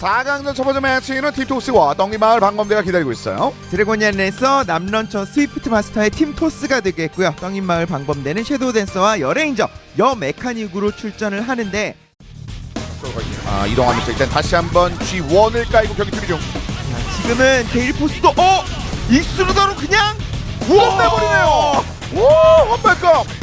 아, 4강전 첫 번째 매치는 틱톡스와 떡잎마을 방범대가 기다리고 있어요. 드래곤이안에서 남런처 스위프트 마스터의 팀 토스가 되겠고요. 떡잎마을 방범대는 섀도우 댄서와 여레인저, 여 메카닉으로 출전을 하는데 아, 이동하면서 일단 다시 한번 G1을 깔고 경기 준비 중. 자, 지금은 게일 포스도 어 익스루더로 그냥 끝내버리네요. 오, 원발컵.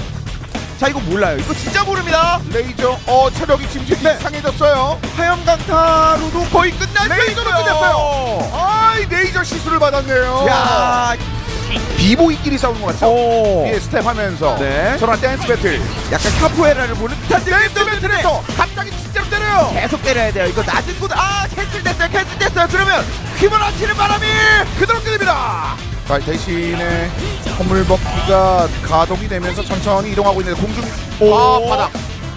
자 이거 몰라요. 이거 진짜 모릅니다. 레이저, 어, 체력이 지금 되게 네. 상해졌어요. 화염 강타로도 거의 끝날 레이저로 뻔했어요. 끝냈어요. 아, 이 레이저 시술을 받았네요. 야, 비보이끼리 싸우는 것 같죠? 오, 위에 스텝 하면서 네. 서로 댄스 배틀. 약간 카포에라를 보는 듯한 댄스 배틀에서 갑자기 진짜로 때려요. 계속 때려야 돼요. 이거 낮은 곳, 아 캔슬 됐어요, 캔슬 됐어요. 그러면 휘몰아치는 바람이 그대로 끊입니다. 자, 대신에 허물벗기가 가동이 되면서 천천히 이동하고 있는데 공중 오. 아 바닥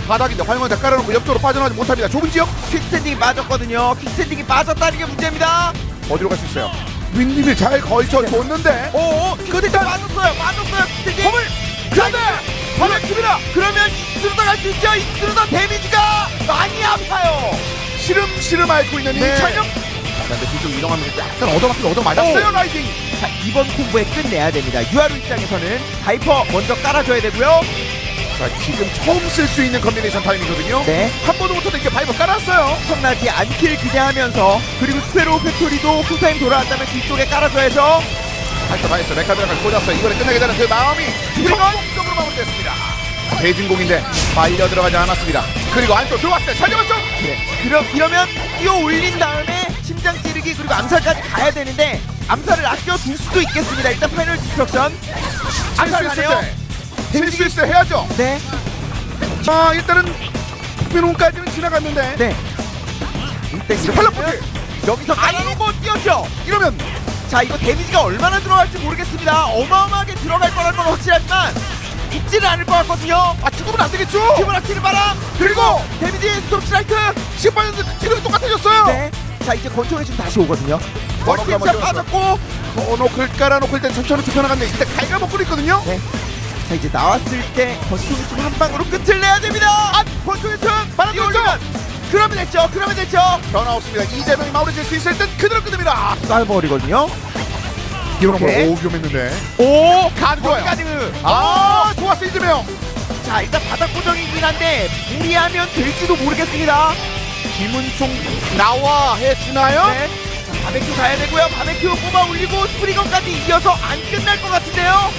바닥인데 화영을 다 깔아놓고 옆쪽으로 빠져나가지 못합니다. 좁은 지역 퀵스탠딩이 빠졌거든요. 퀵스탠딩이 빠졌다는 게 문제입니다. 어디로 갈 수 있어요? 윈님이 잘 걸쳐 줬는데 오, 이거 일단 빠졌어요. 빠졌어요. 퀵스탠딩. 허물 그런데 발렛입니다. 그러면 익스루더 갈수 있죠. 익스루더 데미지가 많이 아파요. 시름시름 앓고 있는 네. 이찬영. 그런데 뒤쪽 이동하면서 약간 얻어맞긴 얻어맞았어요 오. 라이딩. 자, 이번 콤보에 끝내야 됩니다. 유아루 입장에서는 바이퍼 먼저 깔아줘야 되고요. 자 지금 처음 쓸 수 있는 컨비네이션 타임이거든요. 네. 한 번도 못해도 이렇게 바이브 깔았어요. 성나지 않길 기대하면서 그리고 스페로우 팩토리도 풀타임 돌아왔다면 뒤쪽에 깔아줘야죠. 발사 발사 메카드라까지 꽂았어요. 이번에 끝내게 되는 그 마음이 성공적으로 마무리됐습니다. 대진공인데 빨려 들어가지 않았습니다. 그리고 안쪽 들어왔어요. 잘 잡았죠? 네. 그럼 이러면 뛰어 올린 다음에 심장 찌르기 그리고 암살까지 가야 되는데 암살을 아껴 둘 수도 있겠습니다. 일단 파이널 디스트럭션 암살 실수 있을 가네요. 때 실수 있을 때 해야죠. 네. 자 일단은 피농까지는 지나갔는데 네. 일단 이렇게 팔로포트 하면 여기서 깔아놓고 뛰었죠. 이러면 자 이거 데미지가 얼마나 들어갈지 모르겠습니다. 어마어마하게 들어갈 거란 건 확실하지만 있지는 않을 것 같거든요. 아 죽으면 안 되겠죠? 키브라 키를 바람 그리고 데미지 스톱 스트라이크. 10% 체력이 똑같아졌어요. 네. 자 이제 권총이 지금 다시 오거든요. 멀티샷 먼저 빠졌고. 번호클 깔아놓고 일단 천천히 투표나갔는데 일단 갈가 먹고 있거든요. 네. 자 이제 나왔을 때 권총이 좀한 방으로 끝을 내야 됩니다. 아 권총이 좀 바람? 올리면 그러면 됐죠. 그러면 됐죠. 전화 없습니다. 이재명이 마무리 질수 있을 듯 그대로 끊습니다. 쏴버리거든요. 이런 오케이. 오 위험했는데. 오간 좋아요. 가드. 아 좋았어 이재명. 자 일단 바닥 고정이긴 한데 무리하면 될지도 모르겠습니다. 김은총 나와 해주나요? 네. 자, 바베큐 가야 되고요. 바베큐 뽑아 올리고 스프링건까지 이어서 안 끝날 것 같은데요.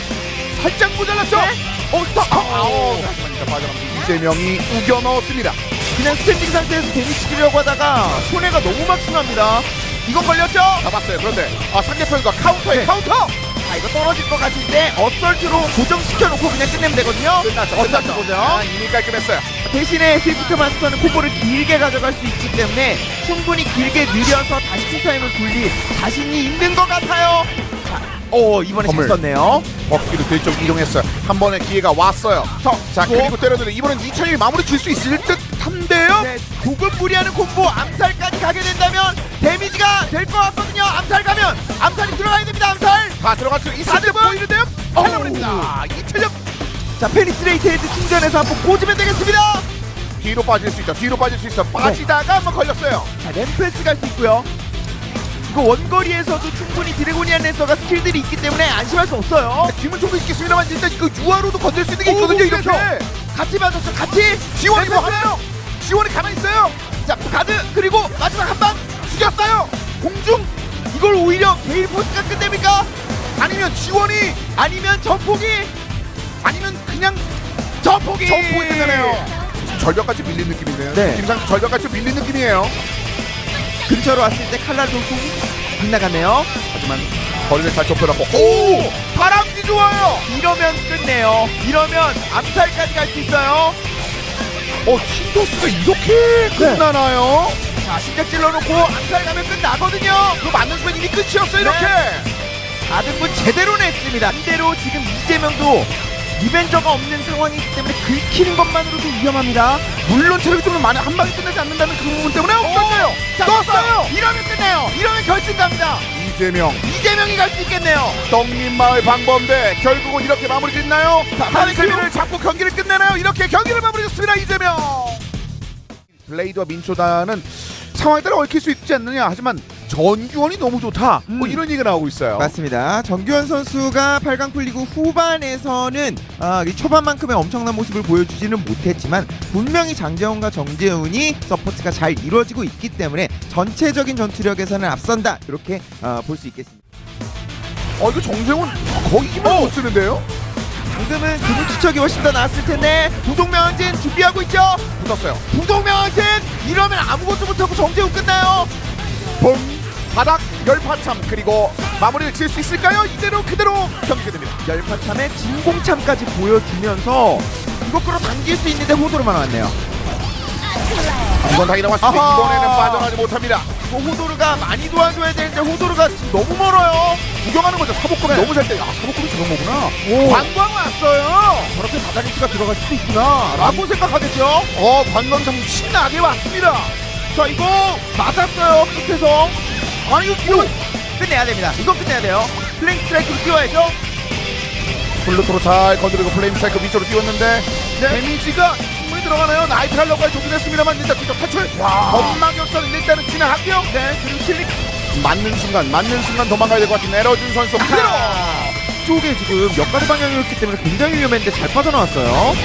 살짝 모자랐죠? 네. 어, 스톱. 아, 아우, 잠깐만요. 빠져나갑니다. 이재명이 우겨 넣었습니다. 그냥 스탠딩 상태에서 데미지 주려고 하다가 손해가 너무 막심합니다. 이건 걸렸죠? 잡았어요. 그런데 아 상대편과 카운터에 네. 카운터 자, 이거 떨어질 것 같은데 어설트로 고정시켜놓고 그냥 끝내면 되거든요. 끝났죠. 어설트 끝났죠. 고정. 아, 이미 깔끔했어요. 대신에 스위프트 마스터는 콤보를 길게 가져갈 수 있기 때문에 충분히 길게 느려서 다시 풀타임을 굴릴 자신이 있는 것 같아요. 자, 어 이번에 잘. 썼네요. 버키로 뒤쪽 이동했어요. 한 번의 기회가 왔어요. 자 또? 그리고 때려드는 이번엔 이찬영이 마무리 줄 수 있을 듯한데요. 네, 조금 무리하는 콤보 암살까지 가게 된다면 데미지가 될 것 같거든요. 암살 가면 암살이 들어가야 됩니다. 암살. 다 들어갈 수 있을 보이는데요. 살려버립니다. 이찬영 자, 페니트레이트 헤드 충전해서 한번 꽂으면 되겠습니다. 뒤로 빠질 수 있다. 뒤로 빠질 수 있어. 빠지다가 한번 걸렸어요. 자, 램패스 갈 수 있고요. 이거 원거리에서도 충분히 드래곤이안 랜서가 스킬들이 있기 때문에 안심할 수 없어요. 김은 총도 있겠습니다만 일단 그 유아로도 건들 수 있는 게 오, 있거든요. 이렇게. 같이 맞았어, 같이. 지원이 뭐. 하나요? 지원이 가만히 있어요. 자, 가드 아니면 전폭이 아니면 그냥 전폭이 점포에 끝나네요. 절벽같이 밀린 느낌인데요. 네. 김상 절벽같이 밀린 느낌이에요. 근처로 왔을 때 칼날 돌풍 빗나갔네요. 하지만 거리를 잘 좁혀놨고 오 바람기 좋아요. 이러면 끝내요. 이러면 암살까지 갈 수 있어요. 어 틴도스가 이렇게 끝나나요? 자, 신작 찔러놓고 암살 가면 끝나거든요. 그거 맞는 순간 이미 끝이었어요 이렇게. 다른 분 제대로 냈습니다. 이대로 지금 이재명도 리벤저가 없는 상황이기 때문에 긁히는 것만으로도 위험합니다. 물론 체력이 좀 많이 한 방에 끝나지 않는다는 그 부분 때문에 없었네요. 자, 떴어요. 이러면 끝내요. 이러면 결승 갑니다. 이재명 이재명이 갈 수 있겠네요. 떡잎마을 방범대 결국은 이렇게 마무리 짓나요? 자, 한세민을 잡고 경기를 끝내나요? 이렇게 경기를 마무리 짓습니다 이재명. 블레이드와 민초단은 상황에 따라 얽힐 수 있지 않느냐 하지만 전규원이 너무 좋다 뭐 음. 이런 얘기가 나오고 있어요 맞습니다. 정규현 선수가 8강 풀리고 후반에서는 아, 이 초반만큼의 엄청난 모습을 보여주지는 못했지만 분명히 장재훈과 정재훈이 서포트가 잘 이루어지고 있기 때문에 전체적인 전투력에서는 앞선다 이렇게 아, 볼 수 있겠습니다. 어 이거 정세훈 거의 힘을 못 쓰는데요 방금은 금투척이 훨씬 더 나았을 텐데 부동명진 준비하고 있죠. 붙었어요 부동명진 이러면 아무것도 못하고 정재훈 끝나요. 봄 바닥 열파참 그리고 마무리를 지을 수 있을까요? 이대로 그대로 경기가 됩니다. 열파참에 진공참까지 보여주면서 이거 끌어당길 수 있는데 호도로만 왔네요. 이번 당이 나왔습니다. 아하. 이번에는 빠져나지 못합니다. 뭐 호도르가 많이 도와줘야 되는데 호도르가 지금 너무 멀어요. 구경하는 거죠. 사복검이 네. 너무 잘 때 아 사복검이 저런 거구나. 관광 왔어요. 저렇게 바다리스가 들어갈 수도 있구나. 라고 생각하겠죠? 어 관광청 신나게 왔습니다. 자 이거 맞았어요. 끝에서 아니 이거 이거 끝내야 됩니다 이건 끝내야 돼요 플랭 스트라이크로 뛰어야죠 블루토로 잘 건드리고 플레임 사이클 위쪽으로 띄웠는데 네. 데미지가 충분히 들어가나요? 나이트 할러까지 조준했습니다만 일단 뒤쪽 탈출 와. 건망격선 일단은 지나갈게요 네 그리고 실리 맞는 순간 맞는 순간 도망가야 될 것 같은 에러준 선수 그대로. 쪽에 지금 몇 가지 방향이었기 때문에 굉장히 위험했는데 잘 빠져나왔어요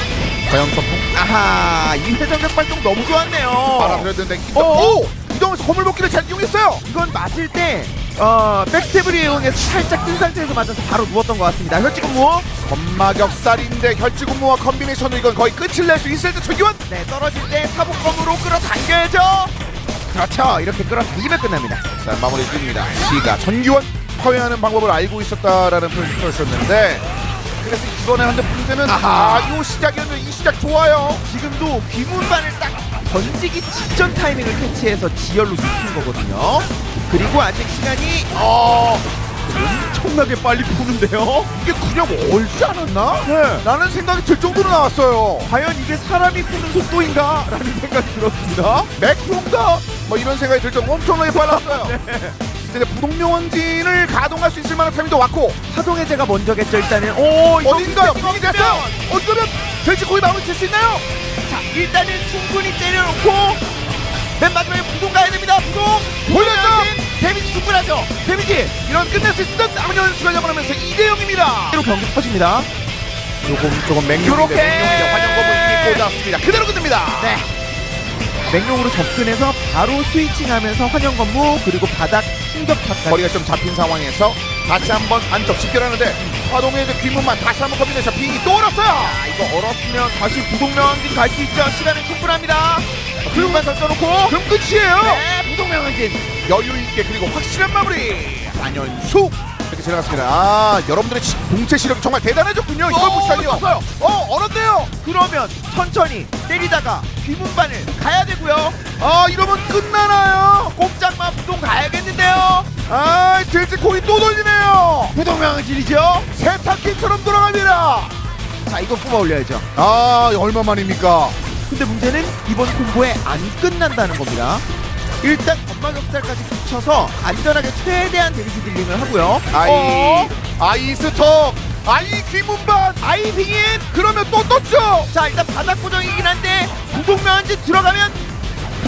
과연 점프 아하 이 회전력 발동 너무 좋았네요 빨아들였는데 어? 오! 이동은 허물복기를 잘 이용했어요. 이건 맞을 때 어, 백스텝을 이용해서 살짝 뜬 상태에서 맞아서 바로 누웠던 것 같습니다. 혈지금 무어. 건마격살인데 혈지군무와 컨비네이션으로 이건 거의 끝을 낼 수 있을 듯 최기원! 네 떨어질 때 사복검으로 끌어당겨야죠! 그렇죠! 이렇게 끌어당기면 끝납니다. 자 마무리 줍니다. 시가 전기원! 허회하는 방법을 알고 있었다라는 표현을 쓰셨는데 그래서 이번에 한대 문제는. 아요 시작이었는데 이 시작 좋아요. 지금도 귀문반을 딱 던지기 직전 타이밍을 캐치해서 지열로 눕힌 거거든요 그리고 아직 시간이 어 엄청나게 빨리 푸는데요 이게 그냥 얼지 않았나? 네. 라는 생각이 들 정도로 나왔어요 과연 이게 사람이 푸는 속도인가? 라는 생각이 들었습니다 맥프론가? 뭐 이런 생각이 들 정도 엄청나게 빨랐어요 이제 부동명원진을 가동할 수 있을 만한 타이밍도 왔고 하동해제가 먼저겠죠 일단은 오 이거 어딘가요? 이거 빙이 됐어요 어 이거면 될지 거의 마무리 칠수 있나요? 자 일단은 충분히 때려놓고 맨 마지막에 부동 가야 됩니다. 부동! 보여줬죠? 데미지 충분하죠? 데미지! 이런 끝낼 수 있는 남은 연수가 잡아내면서 2대 0입니다. 대로 경기 터집니다. 조금 조금 맹룡인데. 맹룡인데 환영검을 이미 꽂았습니다. 그대로 끝냅니다. 네. 맹룡으로 접근해서 바로 스위칭하면서 환영 건무 그리고 바닥 충격파까지. 거리가 좀 잡힌 상황에서 다시 한번 안쪽 집결하는데 화동의 이제 귀문만 다시 한번 커비네이션 빙이 또 얼었어요! 아 이거 얼었으면 다시 부동명항진 갈 수 있죠. 시간은 충분합니다. 그리고만 던져놓고 그럼 끝이에요! 네 부동명항진. 여유 있게 그리고 확실한 마무리. 4연속 이렇게 지나갔습니다. 아 여러분들의 시- 공채 시력이 정말 대단해졌군요. 이걸 어, 보시다니요. 얼었어요. 어 얼었네요. 그러면 천천히 때리다가 귀문반을 가야 되고요. 아 이러면 끝나나요? 꼼짝마 부동 가야겠는데요? 아 돼지 고기 또 돌리네요. 부동명항진이죠? 세탁기처럼 돌아갑니다. 자 이거 뽑아 올려야죠. 아 얼마 만입니까? 근데 문제는 이번 콤보에 안 끝난다는 겁니다. 일단 건마격살까지 붙여서 안전하게 최대한 데미지 딜링을 하고요. 아이 어? 아이스톱. 아이 귀문반. 아이 빙인! 그러면 또 떴죠? 자 일단 바닥 고정이긴 한데 부동명한진 들어가면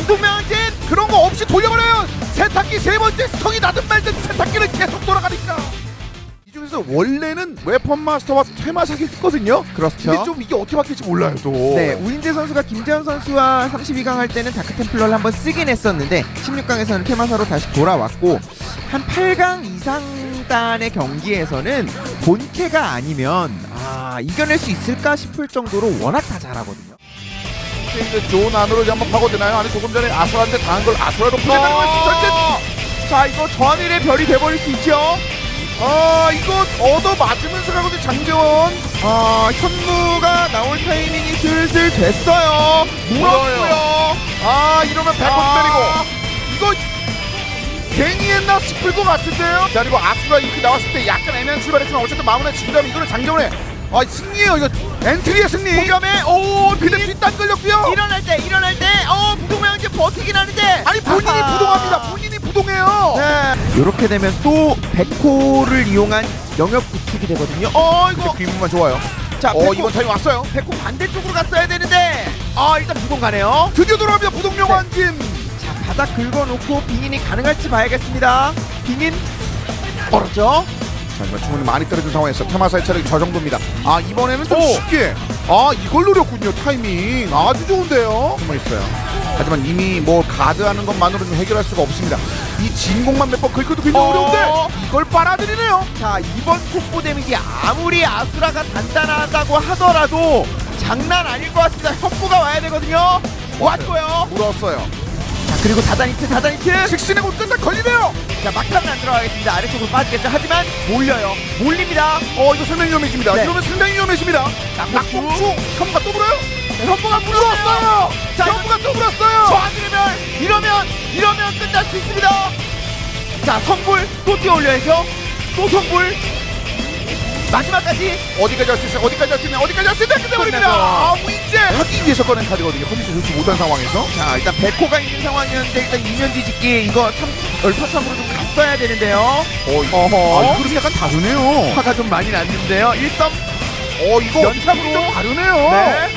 부동명한진 그런 거 없이 돌려버려요 세탁기 세 번째 스톡이 나든 말든 세탁기는 계속 돌아가니까 이 중에서 원래는 웨펀 마스터와 테마사기 했거든요 그렇죠. 근데 좀 이게 어떻게 바뀔지 몰라요 또 네, 우인재 선수가 김재현 선수와 32강 할 때는 다크 템플러를 한번 쓰긴 했었는데 16강에서는 테마사로 다시 돌아왔고 한 8강 이상단의 경기에서는 본캐가 아니면 아 이겨낼 수 있을까 싶을 정도로 워낙 다 잘하거든요. 이제 존 안으로 이제 한번 파고드나요? 아니 조금 전에 아수라한테 당한 걸 아수라로 풀려나는 거였어 전진 자 이거 저하늘의 별이 돼버릴 수 있죠. 아 이거 얻어 맞으면서 가거든 장재원 아 현무가 나올 타이밍이 슬슬 됐어요. 물었고요. 아 이러면 백원 아. 때리고 이거 괜히 했나 싶을 것 같은데요 자 그리고 아수라 이렇게 나왔을 때 약간 애매한 출발했지만 어쨌든 마무리 친 다음에 이거는 장재원의 아 승리예요 이거 엔트리의 승리 공감에 오 근데 뒷단 걸렸고요 일어날 때 일어날 때어 부동명한진 버티긴 하는데 아니 본인이 아하. 부동합니다 본인이 부동해요 네. 이렇게 되면 또 백호를 이용한 영역 구축이 되거든요. 어 이거 귀문만 좋아요 자 어 이번 타임 왔어요 백호 반대쪽으로 갔어야 되는데 아 일단 부동 가네요. 드디어 돌아갑니다 부동명 네. 완진 자 바닥 긁어놓고 빙인이 가능할지 봐야겠습니다. 빙인 어렵죠? 자, 이번 주문이 많이 떨어진 상황에서 테마사의 체력이 저 정도입니다. 아, 이번에는 좀 오. 쉽게. 아, 이걸 노렸군요. 타이밍. 아주 좋은데요. 숨어 있어요. 하지만 이미 뭐 가드하는 것만으로는 해결할 수가 없습니다. 이 진공만 몇 번 긁어도 굉장히 어. 어려운데 이걸 빨아들이네요. 자 이번 콤보 데미지 아무리 아수라가 단단하다고 하더라도 장난 아닐 것 같습니다. 협부가 와야 되거든요. 왔고요. 물었어요. 자 그리고 다다니트 다다니트. 식신의 곳끝에 걸리네요. 자 막타는 안 들어가겠습니다. 아래쪽으로 빠지겠죠. 하지만 몰려요. 몰립니다. 어, 이거 상당히 위험해집니다. 네. 이러면 상당히 위험해집니다. 자 낙공수 현무가 또 물어요? 협부가 물었어요. 자, 현무가 또 물었어요. 저안 들으면 이러면 이러면 끝날 수 있습니다. 자 성불 또 뛰어 올려야죠. 또 성불 마지막까지 어디까지 할 수 있어요? 어디까지 할 수 있냐? 어디까지 할 수 있냐? 끝내버립니다. 아, 문제. 하기 위해서 꺼낸 카드거든요. 컨디션 좋지 못한 상황에서. 자 일단 백호가 있는 상황이었는데 일단 이면 뒤집기 이거 3 얼파참으로 좀 갔어야 되는데요. 어, 이거, 어허. 아, 이거 약간 다르네요. 화가 좀 많이 났는데요. 1점 어, 이거 연착으로. 좀 다르네요. 네.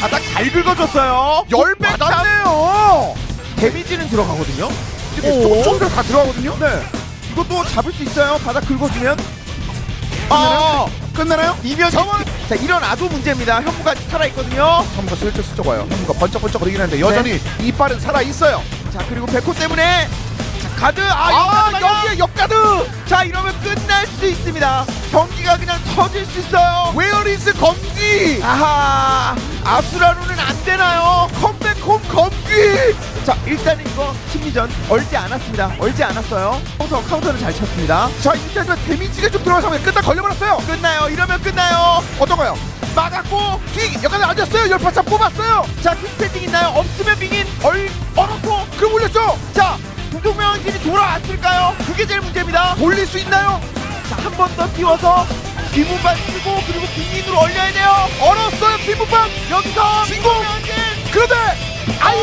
바닥 잘 긁어줬어요. 열 배 받았네요. 데미지는 들어가거든요. 오, 좀더 다 들어가거든요. 네. 이것도 잡을 수 있어요. 바닥 긁어주면. 아, 끝나나요? 이면 저건- 자 일어나도 문제입니다. 현무가 살아있거든요. 현무가 슬쩍 슬쩍 와요. 현무가 번쩍번쩍 거리긴 하는데 여전히 이빨은 살아 있어요. 자 그리고 백호 때문에 자 가드 아, 아, 여기에 옆가드. 자 이러면 끝날 수 있습니다. 경기가 그냥 터질 수 있어요. 웨어리스 검기. 아하 아수라로는 안 되나요? 컴 백홈 검기. 자 일단은 이거 심리전 얼지 않았습니다. 얼지 않았어요. 카운터 카운터는 잘 쳤습니다. 자, 일단 데미지가 좀 상황에 끝나 걸려버렸어요. 끝나요. 이러면 끝나요. 어떤가요? 막았고 뒤 여기까지 앉았어요. 열파차 뽑았어요. 자 킥스테딩 있나요? 없으면 빙인 얼 얼었고 그럼 올렸죠. 자 동동명진이 돌아왔을까요? 그게 제일 문제입니다. 돌릴 수 있나요? 자한번 더 띄워서 기문반 쓰고 그리고 빙인으로 얼려야 돼요. 얼었어요. 뒷부방. 여기서 진공. 그런데 아이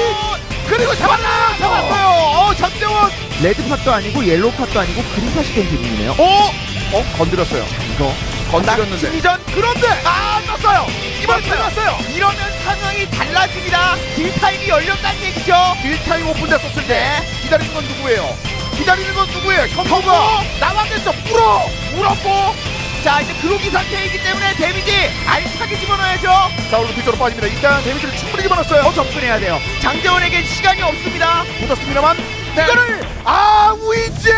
그리고 잡았나? 잡았어요. 어, 장재원. 레드팟도 아니고 옐로우팟도 아니고 그린팟이 된 기분이네요. 어? 어, 건드렸어요. 이거 건드렸는데. 심리전 그런데 아, 떴어요. 이번. 들었어요. 이러면 상황이 달라집니다. 딜 타임이 열렸다는 얘기죠. 딜타임 오픈됐었을 때 네. 기다리는 건 누구예요? 기다리는 건 누구예요? 현무가 나왔겠죠. 풀어. 물었고 자 이제 그로기 상태이기 때문에 데미지 알차게 집어넣어야죠. 자, 오늘 뒤쪽으로 빠집니다. 일단 데미지를 충분히 집어넣었어요. 더 접근해야 돼요. 장재원에겐 시간이 없습니다. 붙었습니다만 네. 이거를 아, 우이제.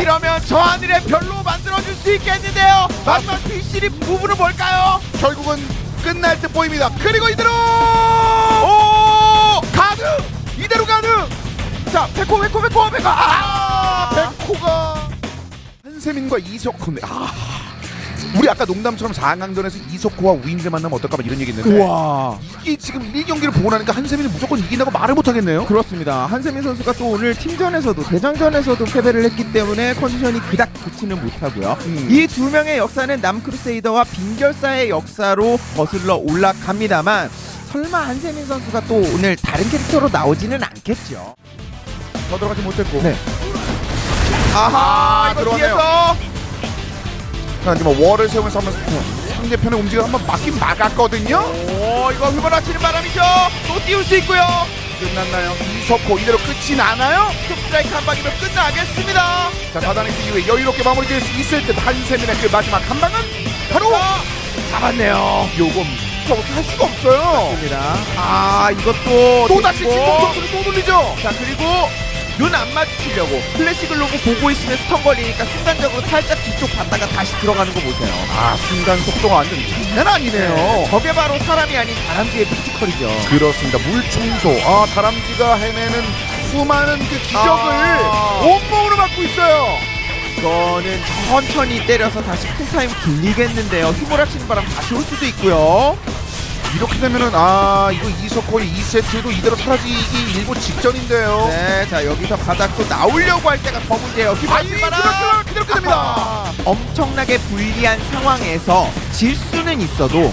이러면 저 하늘에 별로 만들어줄 수 있겠는데요. 마지막 필실이 부분은 뭘까요? 결국은 끝날 듯 보입니다. 그리고 이대로 오 가드 이대로 가드 자, 백호, 백호, 백호, 백호. 아 백호가 한세민과 이석호네 아 우리 아까 농담처럼 4강전에서 이석호와 우인재 만나면 어떨까 봐 이런 얘기 했는데 우와. 이게 지금 1경기를 보고 나니까 한세민이 무조건 이긴다고 말을 못하겠네요 그렇습니다. 한세민 선수가 또 오늘 팀전에서도 대장전에서도 패배를 했기 때문에 컨디션이 그닥 좋지는 못하고요. 음. 이 두 명의 역사는 남크루세이더와 빈결사의 역사로 거슬러 올라갑니다만 설마 한세민 선수가 또 오늘 다른 캐릭터로 나오지는 않겠죠. 더 들어가지 못했고 네. 아하, 아, 이거 들어가네요. 뒤에서 하지만 월을 세우면서 한번 상대편의 움직임 한번 막긴 막았거든요 오, 이거 휘몰아치는 바람이죠. 또 띄울 수 있고요. 끝났나요? 이석호 이대로 끝이 나나요? 스트라이크 한 방이면 끝나겠습니다. 자 사단의 그 이후에 여유롭게 마무리될 수 있을 듯 한세민의 그 마지막 한 방은 바로 자, 잡았네요. 요금 저렇게 할 수가 없어요 입니다. 아, 이것도 또 다시. 진공 점수를 또 돌리죠 자 그리고 눈 안 마주치려고 플래시 글 로브 보고 있으면 스턴 걸리니까 순간적으로 살짝 뒤쪽 봤다가 다시 들어가는 거 보세요. 아 순간 속도가 완전 장난 아니네요 저게 바로 사람이 아닌 다람쥐의 피지컬이죠. 그렇습니다 물 청소 아 다람쥐가 해내는 수많은 그 기적을 아. 온몸으로 맡고 있어요 이거는 천천히 때려서 다시 풀타임 굴리겠는데요. 휘몰아치는 바람 다시 올 수도 있고요. 이렇게 되면은 아 이거 이석호의 2세트도 이대로 사라지기 일보 직전인데요 네, 자 여기서 바닥 또 나오려고 할 때가 더 문제예요. 아이. 그렇죠 그대로 끝납니다 아하. 엄청나게 불리한 상황에서 질 수는 있어도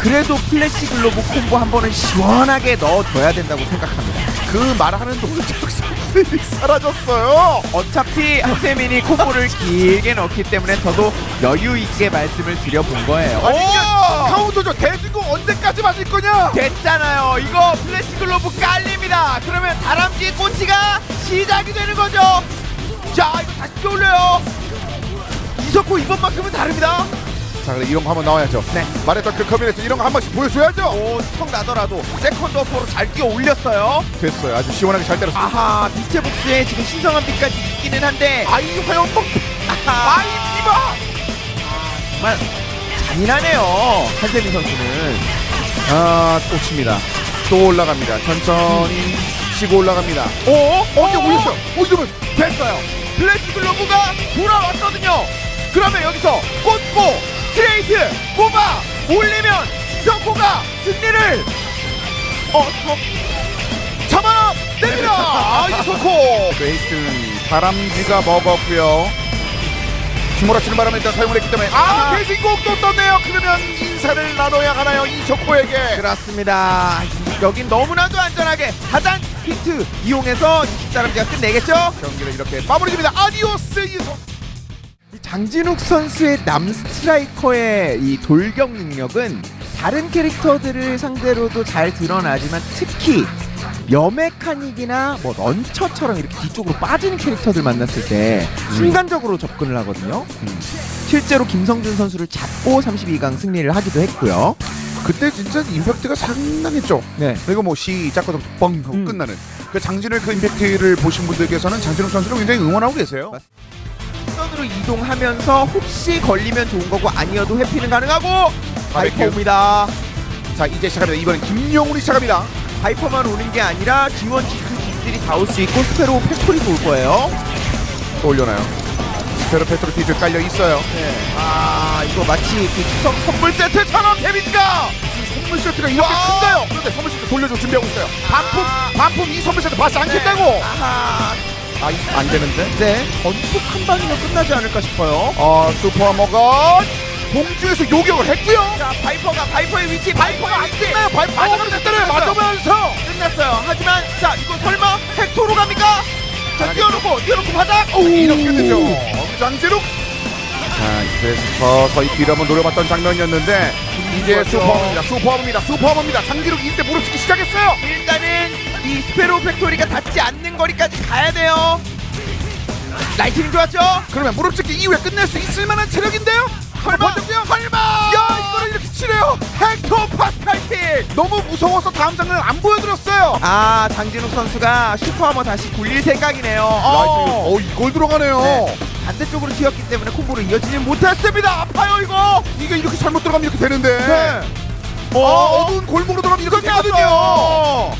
그래도 플래시 글로브 콤보 한 번은 시원하게 넣어줘야 된다고 생각합니다. 그 말하는 스 틱 사라졌어요. 어차피 한세민이 콤보를 길게 넣기 때문에 저도 여유 있게 말씀을 드려본 거예요. 아니 그냥 카운터죠. 대진공 언제까지 맞을 거냐? 됐잖아요. 이거 플래시 글로브 깔립니다. 그러면 다람쥐 꼬치가 시작이 되는 거죠. 자, 이거 다시 올려요. 이석호 이번만큼은 다릅니다. 자 그래 이런 거 한번 나와야죠. 네. 말했던 그 커뮤니티 이런 거 한 번씩 보여줘야죠. 오, 턱 나더라도 세컨드 어퍼로 잘 뛰어 올렸어요. 됐어요. 아주 시원하게 잘 때렸어. 아하, 복수에 지금 신성한 빛까지 있기는 한데 아이 화염봉. 아하, 아이 디바. 정말 잔인하네요. 한세민 선수는. 아또 칩니다. 또 올라갑니다. 천천히 치고 올라갑니다. 오, 어 이제 올렸어요. 오 이러면 됐어요. 플래시 글로브가 돌아왔거든요. 그러면 여기서 꽂고 스트레이트 꼽아 올리면 이성호가 승리를 어, 어 잡아라 내밀어. 아 이소코. 베이스는 다람쥐가 먹었고요. 휘몰아치는 바람에 일단 사용을 했기 때문에 아. 대진공 또 떴네요. 그러면 인사를 나눠야 하나요 이소코에게. 그렇습니다. 여긴 너무나도 안전하게 하단 히트 이용해서 20사람지가 끝내겠죠? 경기를 이렇게 마무리됩니다. 아디오스 이소. 이 장진욱 선수의 남 스트라이커의 이 돌격 능력은 다른 캐릭터들을 상대로도 잘 드러나지만 특히 여메카닉이나 뭐 런처처럼 이렇게 뒤쪽으로 빠지는 캐릭터들 만났을 때 순간적으로 접근을 하거든요. 실제로 김성준 선수를 잡고 32강 승리를 하기도 했고요. 그때 진짜 임팩트가 상당했죠. 네. 그리고 뭐 시작부터 뻥 하고 음. 끝나는 그 장진을 그 임팩트를 보신 분들께서는 장진욱 선수를 굉장히 응원하고 계세요. 선으로 이동하면서 혹시 걸리면 좋은 거고 아니어도 회피는 가능하고 바이큐. 바이퍼입니다. 자 이제 시작합니다. 이번엔 김영훈이 시작합니다. 바이퍼만 오는 게 아니라 G1, G2, G3 다 올 수 있고 스페로 팩토리도 올 거예요. 또 올려놔요. 스페로 페트로 뒤쪽 깔려 있어요. 네. 아 이거 마치 그 추석 선물 세트처럼 데미지가 선물 세트가 이렇게 와! 큰가요? 그런데 선물 세트 돌려줘 준비하고 있어요. 반품 반품 이 선물 세트 받지 않겠다고. 아하. 아안 되는데? 네. 전폭 한 방이면 끝나지 않을까 싶어요. 어 슈퍼머건 공중에서 요격을 했고요. 자 바이퍼가 바이퍼의 위치 바이퍼가 안 돼. 네, 발 맞으면서 때려 맞으면서 끝났어요. 하지만 자 이거 설마 팩토로 갑니까? 자안 뛰어놓고 뛰어놓고 바닥. 오 이렇게 되죠. 장진욱. 자 그래서 서서히 뒤로 한번 노려봤던 장면이었는데 이제 그렇죠. 슈퍼입니다. 슈퍼입니다. 슈퍼입니다. 장진욱 이때 무릎 찍기 시작했어요. 일단은 이 스페로 팩토리가 닿지 않는 거리까지 가야 돼요. 라이트닝 좋았죠? 그러면 무릎 찍기 이후에 끝낼 수 있을 만한 체력인데요? 설마? 설마! 야 이거를 이렇게 치네요! 헥토 파스칼킥! 너무 무서워서 다음 장면 안 보여드렸어요! 아 장진욱 선수가 슈퍼하머 다시 굴릴 생각이네요. 어. 어 이걸 들어가네요! 네. 반대쪽으로 튀었기 때문에 콤보를 이어지지 못했습니다. 아파요 이거. 이게 이렇게 잘못 들어가면 이렇게 되는데 네. 어, 어두운 골목으로 들어가면 이렇게 되거든요!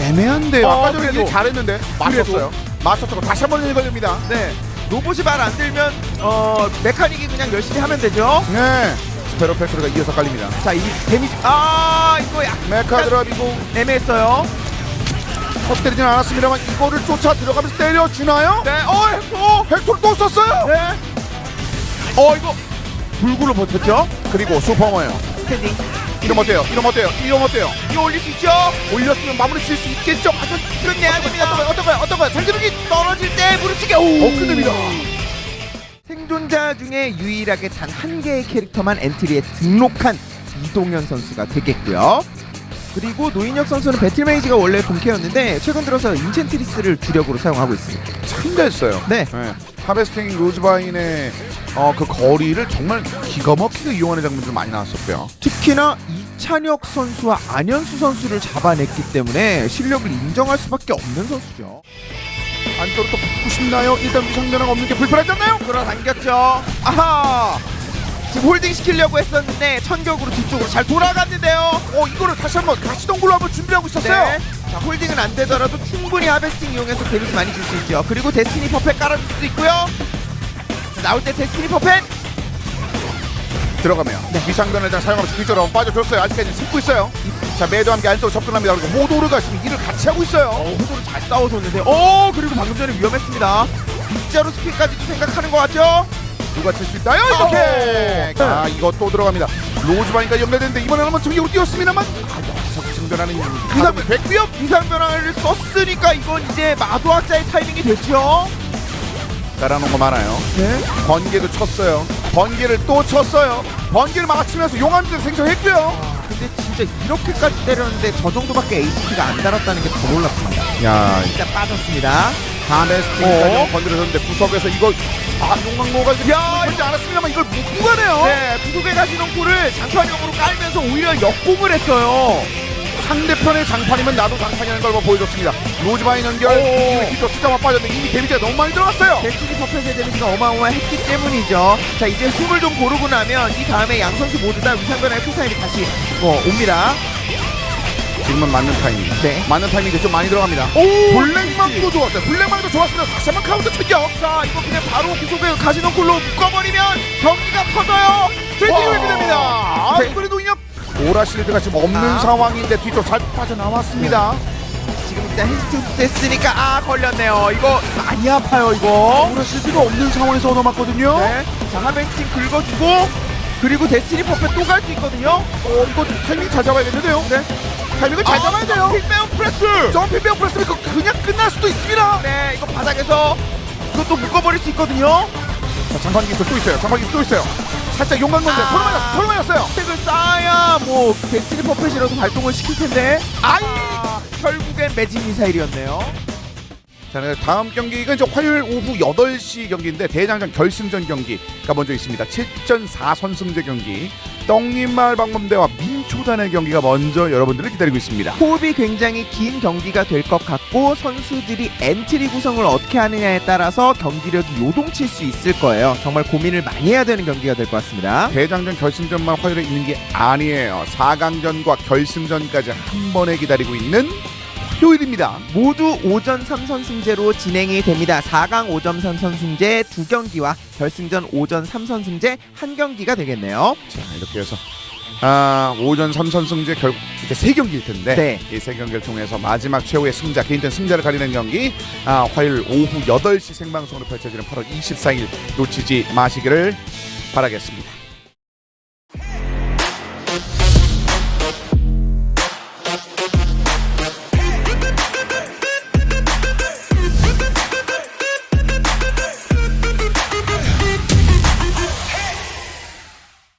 애매한데요 어, 아까 전에 그래도. 일 잘했는데 맞췄어요 맞췄고 다시 한번 읽어줍니다 네. 로봇이 말 안 들면 어 메카닉이 그냥 열심히 하면 되죠. 네 스페로 팩토리가 이어서 깔립니다 자 이 데미지 아 이거 약 메카 드랍이고 애매했어요. 헛때리진 않았습니다만 이거를 쫓아 들어가면서 때려주나요? 네. 어 어. 팩토리 또 썼어요! 네. 어 이거 불구로 버텼죠? 그리고 슈퍼머예요 스탠딩. 이러면 어때요? 이러면 어때요? 이러면 어때요? 이거 올릴 수 있죠? 올렸으면 마무리 칠 수 있겠죠? 아주 끝내야 됩니다. 어떤 거요? 어떤 거요? 어떤 거요? 장진욱이 떨어질 때 무릎치기. 오. 어 끝냅니다. 생존자 중에 유일하게 단 한 개의 캐릭터만 엔트리에 등록한 이동현 선수가 되겠고요. 그리고 노인혁 선수는 배틀메이지가 원래 본캐였는데 최근 들어서 인챈트리스를 주력으로 사용하고 있습니다. 참 잘했어요. 네. 하베스팅 로즈바인의 어, 그 거리를 정말 기가 막히게 이용하는 장면들 많이 나왔었고요. 특히나 이찬혁 선수와 안현수 선수를 잡아냈기 때문에 실력을 인정할 수밖에 없는 선수죠. 안쪽으로 또 붙고 싶나요? 일단 위상변화가 없는 게 불편하지 않나요? 끌어당겼죠. 아하. 지금 홀딩 시키려고 했었는데 천격으로 뒤쪽으로 잘 돌아갔는데요. 어 이거를 다시 한번 가시동굴로 한번 준비하고 있었어요. 네. 자, 홀딩은 안 되더라도 충분히 하베스팅 이용해서 데미지 많이 줄 수 있죠. 그리고 데스티니 퍼펫 깔아줄 수도 있고요. 자, 나올 때 데스티니 퍼펫. 들어가면 네. 위상변을 일단 사용하면서 뒤쪽으로 한번 빠져줬어요. 아직까지 숨고 있어요. 자 매도 함께 안쪽으로 접근합니다. 그리고 호도르가 지금 일을 같이 하고 있어요. 어, 호도를 잘 싸워줬는데. 어, 그리고 방금 전에 위험했습니다. 빗자루 스피까지도 생각하는 것 같죠? 누가 칠 수 있나요? 이렇게. 아 이거 또 들어갑니다. 로즈바인까지 연결되는데 이번에는 한번 전격으로 뛰었습니다만 아 여기서 변화는 이상 됐고요. 이상 변화를 썼으니까 이건 이제 마도학자의 타이밍이 됐죠. 따라놓은 거 많아요. 네. 번개도 쳤어요. 번개를 또 쳤어요. 번개를 막아치면서 용암도 생성했고요. 근데 진짜 이렇게까지 때렸는데 저 정도밖에 HP가 안 달았다는 게 더 놀랍습니다. 야, 일단 빠졌습니다. 다메스팅까지 어? 건드렸는데 구석에서 이걸 아 용광로가 이제 야, 보지 않았습니다만 이걸 못 구가네요. 네, 부속에 가시는 쿨을 장판형으로 깔면서 오히려 역공을 했어요. 상대편의 장판이면 나도 장판이라는 걸뭐 보여줬습니다. 로즈바인 연결, 오. 이거 숫자만 빠졌는데 이미 데미지가 너무 많이 들어갔어요. 데스티니 퍼펫의 데미지가 어마어마했기 때문이죠. 자, 이제 숨을 좀 고르고 나면 이 다음에 양 선수 모두 다 위상변화의 풀타임이 다시 어, 옵니다. 지금은 맞는 타이밍. 네. 맞는 타이밍이 좀 많이 들어갑니다. 오! 블랙망도 좋았어요. 블랙망도 좋았습니다. 다시 한번 카운터 충격. 자, 이거 그냥 바로 구속에 가시는 쿨로 묶어버리면 경기가 터져요. 스트레이트 와. 웨이됩니다. 아, 네. 그래도 인력 오라 실드가 지금 없는 아. 상황인데 뒤쪽 잘 빠져나왔습니다. 지금 일단 헤스트 됐으니까 아 걸렸네요. 이거 많이 아파요 이거. 오라 실드가 없는 상황에서 얻어맞거든요. 네. 자 하베스팅 긁어주고 그리고 데스티니 퍼펫 또갈 수 있거든요. 어, 이거 타이밍 잘 잡아야겠는데요. 네. 타이밍을 잘 잡아야 돼요. 빅베어 프레스. 점핑 베어 프레스면 이거 그냥 끝날 수도 있습니다. 네, 이거 바닥에서 이것도 묶어버릴 수 있거든요. 자, 장판기 있어 또 있어요. 장판기 또 있어요. 살짝 용광 건데 아. 서로 맞았어. 서로 맞았어요. 팩을 쌓아야 뭐 데스티니 퍼펫이라도 발동을 시킬 텐데. 아이, 결국엔 매직 미사일이었네요. 자, 네, 다음 경기가 이제 화요일 오후 8시 경기인데 대장전 결승전 경기가 먼저 있습니다. 7전 4선승제 경기. 떡잎마을 방범대와 민초단의 경기가 먼저 여러분들을 기다리고 있습니다. 호흡이 굉장히 긴 경기가 될 것 같고 선수들이 엔트리 구성을 어떻게 하느냐에 따라서 경기력이 요동칠 수 있을 거예요. 정말 고민을 많이 해야 되는 경기가 될 것 같습니다. 대장전 결승전만 화요일에 있는 게 아니에요. 4강전과 결승전까지 한 번에 기다리고 있는 화요일입니다. 모두 5전 3선 승제로 진행이 됩니다. 4강 5점 3선 승제 두 경기와 결승전 5전 3선 승제 한 경기가 되겠네요. 자, 이렇게 해서 아, 오전 3선 승제 결국 이렇게 세 경기일 텐데 네. 이 세 경기를 통해서 마지막 최후의 승자 개인전 승자를 가리는 경기 아, 화요일 오후 8시 생방송으로 펼쳐지는 8월 24일 놓치지 마시기를 바라겠습니다.